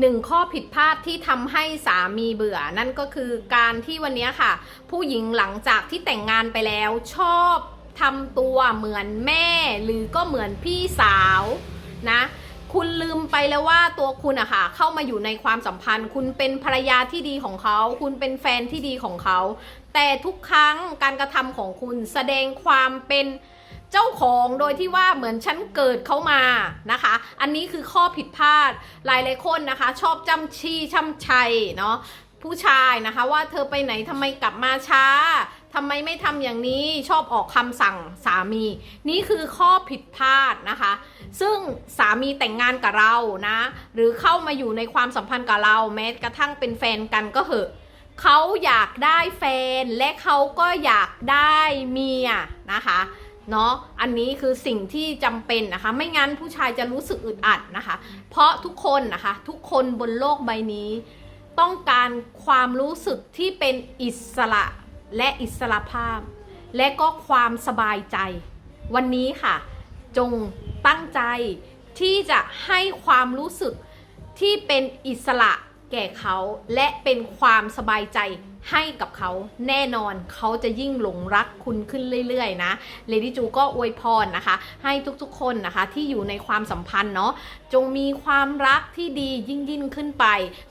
หนึ่งข้อผิดพลาดที่ทำให้สามีเบื่อ นั่นก็คือการที่วันนี้ค่ะ ผู้หญิงหลังจากที่แต่งงานไปแล้วชอบทำตัวเหมือนแม่ หรือก็เหมือนพี่สาวนะคุณลืมไปแล้วว่าตัวคุณอะค่ะเข้ามาอยู่ในความสัมพันธ์ คุณเป็นภรรยาที่ดีของเขา คุณเป็นแฟนที่ดีของเขา แต่ทุกครั้งการกระทำของคุณแสดงความเป็น เจ้าของโดยที่ว่าเหมือนฉันเกิดเขามานะคะ อันนี้คือข้อผิดพลาดหลายหลายคนนะคะ ชอบจำชี้ช้ำชัยเนาะผู้ชายนะคะ ว่าเธอไปไหนทำไมกลับมาช้าทำไมไม่ทำอย่างนี้ชอบออกคำสั่งสามี นี่คือข้อผิดพลาดนะคะ ซึ่งสามีแต่งงานกับเรานะ หรือเข้ามาอยู่ในความสัมพันธ์กับเราแม้กระทั่งเป็นแฟนกันก็เหอะเขาอยากได้แฟนและเขาก็อยากได้เมียนะคะ เนาะอันนี้คือสิ่งที่จำเป็นนะคะ ไม่งั้นผู้ชายจะรู้สึกอึดอัดนะคะ เพราะทุกคนนะคะ ทุกคนบนโลกใบนี้ ต้องการความรู้สึกที่เป็นอิสระและอิสระภาพ และก็ความสบายใจ วันนี้ค่ะ จงตั้งใจที่จะให้ความรู้สึกที่เป็นอิสระ แก่เขาและเป็นความสบายใจให้กับเขาแน่นอนเขาจะยิ่งหลงรักคุณขึ้นเรื่อยๆนะเลดี้จูก็อวยพรนะคะ ให้ทุกๆคนนะคะที่อยู่ในความสัมพันธ์เนาะจงมีความรักที่ดียิ่งยิ่งขึ้นไป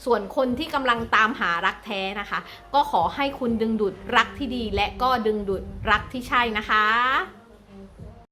ส่วนคนที่กำลังตามหารักแท้นะคะ ก็ขอให้คุณดึงดูดรักที่ดีและก็ดึงดูดรักที่ใช่นะคะ